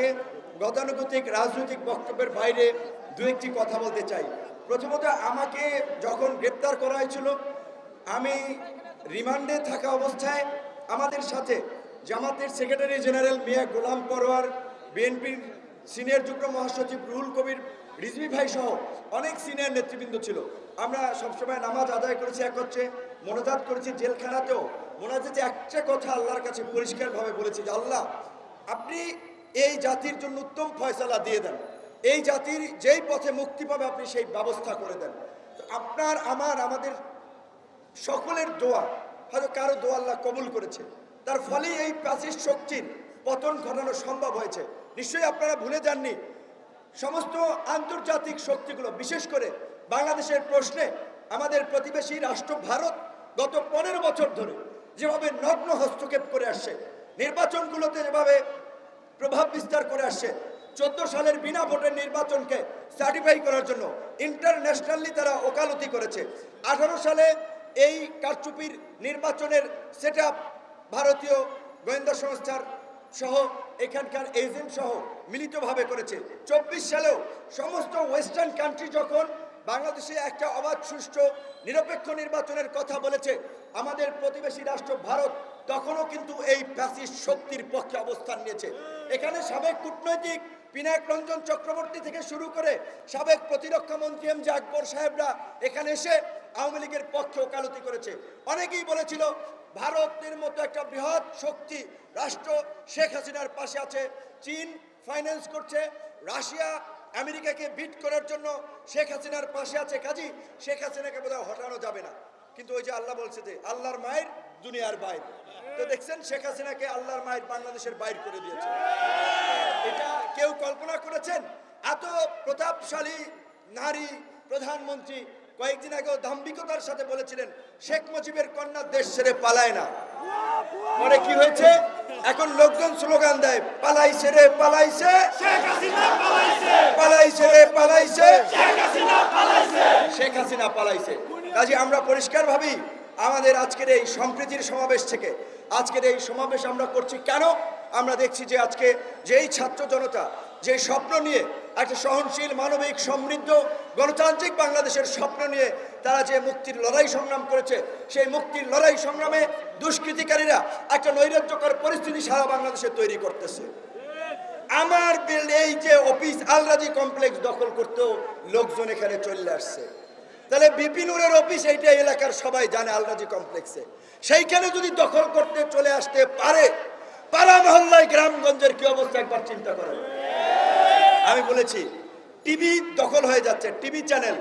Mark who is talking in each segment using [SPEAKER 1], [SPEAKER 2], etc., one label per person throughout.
[SPEAKER 1] আপনাকে গতানুগতিক রাজনৈতিক বক্তব্যের বাইরে দু একটি কথা বলতে চাই প্রথমত আমাকে যখন গ্রেপ্তার করা হয়েছিল আমি রিমান্ডে থাকা অবস্থায় আমাদের সাথে জামাতের সেক্রেটারি জেনারেল মিয়া গোলাম পরোয়ার বিএনপির সিনিয়র যুগ্ম মহাসচিব রুহুল কবির রিজমি ভাই সহ অনেক সিনিয়র নেতৃবৃন্দ ছিল আমরা সবসময় নামাজ আদায় করেছি এক হচ্ছে মনোজাত করেছি জেলখানাতেও মনে হচ্ছে যে একটা কথা আল্লাহর কাছে পরিষ্কারভাবে বলেছি যে আল্লাহ আপনি এই জাতির জন্য উত্তম ফয়সালা দিয়ে দেন এই জাতির যেই পথে মুক্তি পাবে আপনি সেই ব্যবস্থা করে দেন আপনার আমার আমাদের সকলের দোয়া হয়তো কারো দোয়া আল্লাহ কবুল করেছে তার ফলেই এই প্রাচীর শক্তির পতন ঘটানো সম্ভব হয়েছে নিশ্চয়ই আপনারা ভুলে যাননি সমস্ত আন্তর্জাতিক শক্তিগুলো বিশেষ করে বাংলাদেশের প্রশ্নে আমাদের প্রতিবেশী রাষ্ট্র ভারত গত পনেরো বছর ধরে যেভাবে নগ্ন হস্তক্ষেপ করে আসছে নির্বাচনগুলোতে যেভাবে প্রভাব বিস্তার করে আসছে চোদ্দ সালের বিনা ভোটের নির্বাচনকে সার্টিফাই করার জন্য ইন্টারন্যাশনালি তারা ওকালতি করেছে আঠারো সালে এই কারচুপির নির্বাচনের সেট ভারতীয় গোয়েন্দা সংস্থার সহ এখানকার এজেন্ট সহ মিলিতভাবে করেছে চব্বিশ সালেও সমস্ত ওয়েস্টার্ন কান্ট্রি যখন বাংলাদেশে একটা অবাধ সুষ্ঠু নিরপেক্ষ নির্বাচনের কথা বলেছে আমাদের প্রতিবেশী রাষ্ট্র ভারত তখনও কিন্তু এই ফ্যাসিস্ট শক্তির পক্ষে অবস্থান নিয়েছে এখানে সাবেক কূটনৈতিক বিনায়ক রঞ্জন চক্রবর্তী থেকে শুরু করে সাবেক প্রতিরক্ষা মন্ত্রী এম জে আকবর সাহেবরা এখানে এসে আওয়ামী লীগের পক্ষে ওকালতি করেছে অনেকেই বলেছিল ভারতের মতো একটা বৃহৎ শক্তি রাষ্ট্র শেখ হাসিনার পাশে আছে চীন ফাইন্যান্স করছে রাশিয়া আমেরিকাকে বিট করার জন্য শেখ হাসিনার পাশে আছে কাজী শেখ হাসিনাকে বোধহয় হটানো যাবে না কিন্তু ওই যে আল্লাহ বলছে যে আল্লাহর মায়ের দুনিয়ার বাইরে তো দেখছেন শেখ হাসিনাকে আল্লাহর মায়ের বাংলাদেশের বাইর করে দিয়েছে এটা কেউ কল্পনা করেছেন এত প্রতাপশালী নারী প্রধানমন্ত্রী কয়েকদিন আগেও দাম্ভিকতার সাথে বলেছিলেন শেখ মুজিবের কন্যা দেশ ছেড়ে পালায় না পরে কি হয়েছে এখন লোকজন স্লোগান দেয় পালাইছে ছেড়ে পালাইছে পালাই ছেড়ে পালাইছে শেখ হাসিনা পালাইছে কাজে আমরা পরিষ্কার ভাবি আমাদের আজকের এই সম্প্রীতির সমাবেশ থেকে আজকের এই সমাবেশ আমরা করছি কেন আমরা দেখছি যে আজকে যেই ছাত্র জনতা যে স্বপ্ন নিয়ে একটা সহনশীল মানবিক সমৃদ্ধ গণতান্ত্রিক বাংলাদেশের স্বপ্ন নিয়ে তারা যে মুক্তির লড়াই সংগ্রাম করেছে সেই মুক্তির লড়াই সংগ্রামে দুষ্কৃতিকারীরা একটা নৈরাজ্যকর পরিস্থিতি সারা বাংলাদেশে তৈরি করতেছে আমার এই যে অফিস আলরাজি কমপ্লেক্স দখল করতেও লোকজন এখানে চলে আসছে তাহলে বিপিনুরের অফিস এইটা এলাকার সবাই জানে আলরাজি কমপ্লেক্সে সেইখানে যদি দখল করতে চলে আসতে পারে পাড়া মহল্লায় গ্রামগঞ্জের কি অবস্থা একবার চিন্তা করেন আমি বলেছি টিভি দখল হয়ে যাচ্ছে টিভি চ্যানেল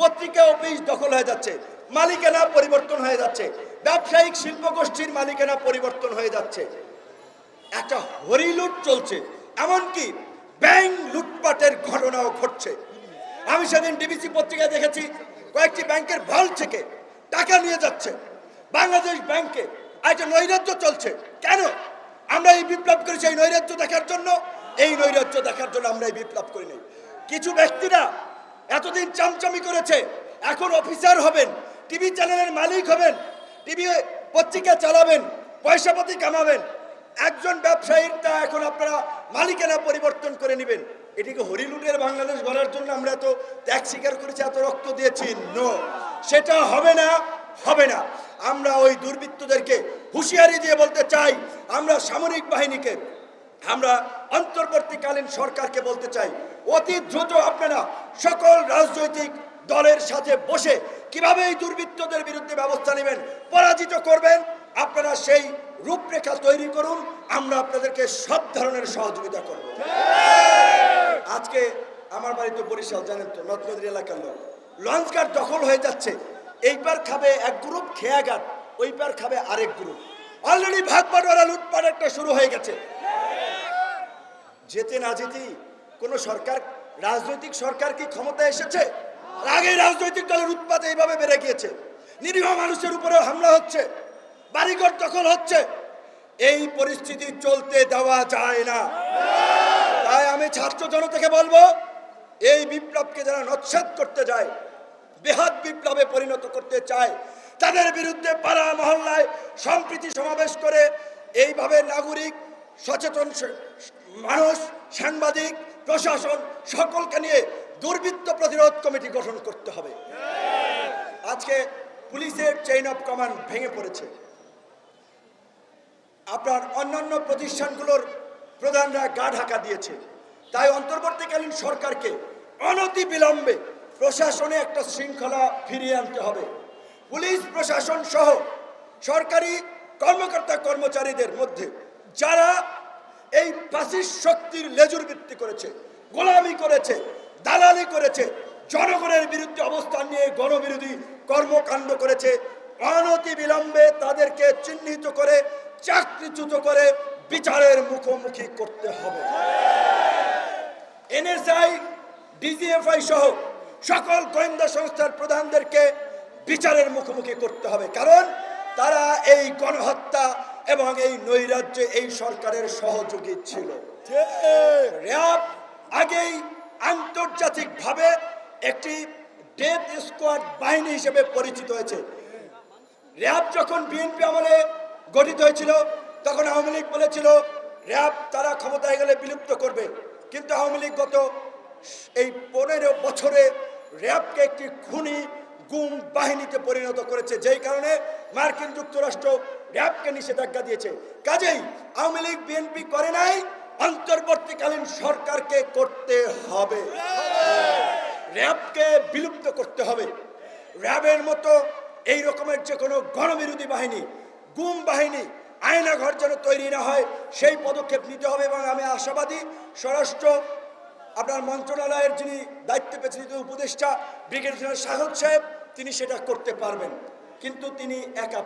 [SPEAKER 1] পত্রিকা অফিস দখল হয়ে যাচ্ছে মালিকানা পরিবর্তন হয়ে যাচ্ছে ব্যবসায়িক শিল্পগোষ্ঠীর মালিকানা পরিবর্তন হয়ে যাচ্ছে একটা হরিলুট চলছে এমনকি ব্যাংক লুটপাটের ঘটনাও ঘটছে আমি সেদিন ডিবিসি পত্রিকায় দেখেছি কয়েকটি ব্যাংকের ভাল থেকে টাকা নিয়ে যাচ্ছে বাংলাদেশ ব্যাংকে একটা নৈরাজ্য চলছে কেন আমরা এই বিপ্লব করেছি এই নৈরাজ্য দেখার জন্য এই নৈরাজ্য দেখার জন্য আমরা এই বিপ্লব করি নাই কিছু ব্যক্তিরা এতদিন চামচামি করেছে এখন অফিসার হবেন টিভি চ্যানেলের মালিক হবেন টিভি পত্রিকা চালাবেন পয়সাপাতি কামাবেন একজন ব্যবসায়ীর তা এখন আপনারা মালিকানা পরিবর্তন করে নেবেন এটিকে হরিলুটের বাংলাদেশ গড়ার জন্য আমরা এত ত্যাগ স্বীকার করেছি এত রক্ত দিয়েছি নো সেটা হবে না হবে না আমরা ওই দুর্বৃত্তদেরকে হুঁশিয়ারি দিয়ে বলতে চাই আমরা সামরিক বাহিনীকে আমরা অন্তর্বর্তীকালীন সরকারকে বলতে চাই অতি দ্রুত আপনারা সকল রাজনৈতিক দলের সাথে বসে কিভাবে এই দুর্বৃত্তদের বিরুদ্ধে ব্যবস্থা নেবেন পরাজিত করবেন আপনারা সেই রূপরেখা তৈরি করুন আমরা আপনাদেরকে সব ধরনের সহযোগিতা করব আজকে আমার বাড়ি তো বরিশাল জানেন তো নদ এলাকার লোক লঞ্চ গার্ড দখল হয়ে যাচ্ছে এই পার খাবে এক গ্রুপ খেয়াঘাট ওই পার খাবে আরেক গ্রুপ অলরেডি ভাগ বাটোয়ারা লুটপাট একটা শুরু হয়ে গেছে যেতে না যেতেই কোন সরকার রাজনৈতিক সরকার কি ক্ষমতা এসেছে আগে রাজনৈতিক দলের উৎপাত এইভাবে বেড়ে গিয়েছে নিরীহ মানুষের উপরে হামলা হচ্ছে বাড়িঘর দখল হচ্ছে এই পরিস্থিতি চলতে দেওয়া যায় না আমি ছাত্র জনতাকে বলবো এই বিপ্লবকে যারা নচ্ছেদ করতে যায় বেহাত বিপ্লবে পরিণত করতে চায় তাদের বিরুদ্ধে পাড়া মহল্লায় সম্প্রীতি সমাবেশ করে এইভাবে নাগরিক সচেতন মানুষ সাংবাদিক প্রশাসন সকলকে নিয়ে দুর্বৃত্ত প্রতিরোধ কমিটি গঠন করতে হবে আজকে পুলিশের চেইন অফ কমান্ড ভেঙে পড়েছে আপনার অন্যান্য প্রতিষ্ঠানগুলোর প্রধানরা গা ঢাকা দিয়েছে তাই অন্তর্বর্তীকালীন সরকারকে অনতি বিলম্বে প্রশাসনে একটা শৃঙ্খলা ফিরিয়ে আনতে হবে পুলিশ প্রশাসন সহ সরকারি কর্মকর্তা কর্মচারীদের মধ্যে যারা এই ফাঁসির শক্তির লেজুর বৃত্তি করেছে গোলামি করেছে দালালি করেছে জনগণের বিরুদ্ধে অবস্থান নিয়ে গণবিরোধী কর্মকাণ্ড করেছে অনতি বিলম্বে তাদেরকে চিহ্নিত করে চাকরিচ্যুত করে বিচারের মুখোমুখি করতে হবে এনএসআই ডিজিএফআই সহ সকল গোয়েন্দা সংস্থার প্রধানদেরকে বিচারের মুখোমুখি করতে হবে কারণ তারা এই গণহত্যা এবং এই নৈরাজ্যে এই সরকারের সহযোগী ছিল র্যাব আগেই আন্তর্জাতিকভাবে একটি ডেথ স্কোয়াড বাহিনী হিসেবে পরিচিত হয়েছে র্যাব যখন বিএনপি আমলে গঠিত হয়েছিল তখন আওয়ামী লীগ বলেছিল র্যাব তারা ক্ষমতায় গেলে বিলুপ্ত করবে কিন্তু আওয়ামী লীগ গত এই পনেরো বছরে র্যাবকে একটি খুনি গুম বাহিনীতে পরিণত করেছে যেই কারণে মার্কিন যুক্তরাষ্ট্র র্যাবকে নিষেধাজ্ঞা দিয়েছে কাজেই আওয়ামী লীগ বিএনপি করে নাই অন্তর্বর্তীকালীন সরকারকে করতে হবে র্যাবকে বিলুপ্ত করতে হবে র্যাবের মতো এই রকমের যে কোনো গণবিরোধী বাহিনী গুম বাহিনী আয়না ঘর যেন তৈরি না হয় সেই পদক্ষেপ নিতে হবে এবং আমি আশাবাদী স্বরাষ্ট্র আপনার মন্ত্রণালয়ের যিনি দায়িত্বে পেয়েছেন উপদেষ্টা ব্রিগেডিয়ার সাহদ সাহেব তিনি সেটা করতে পারবেন কিন্তু তিনি একা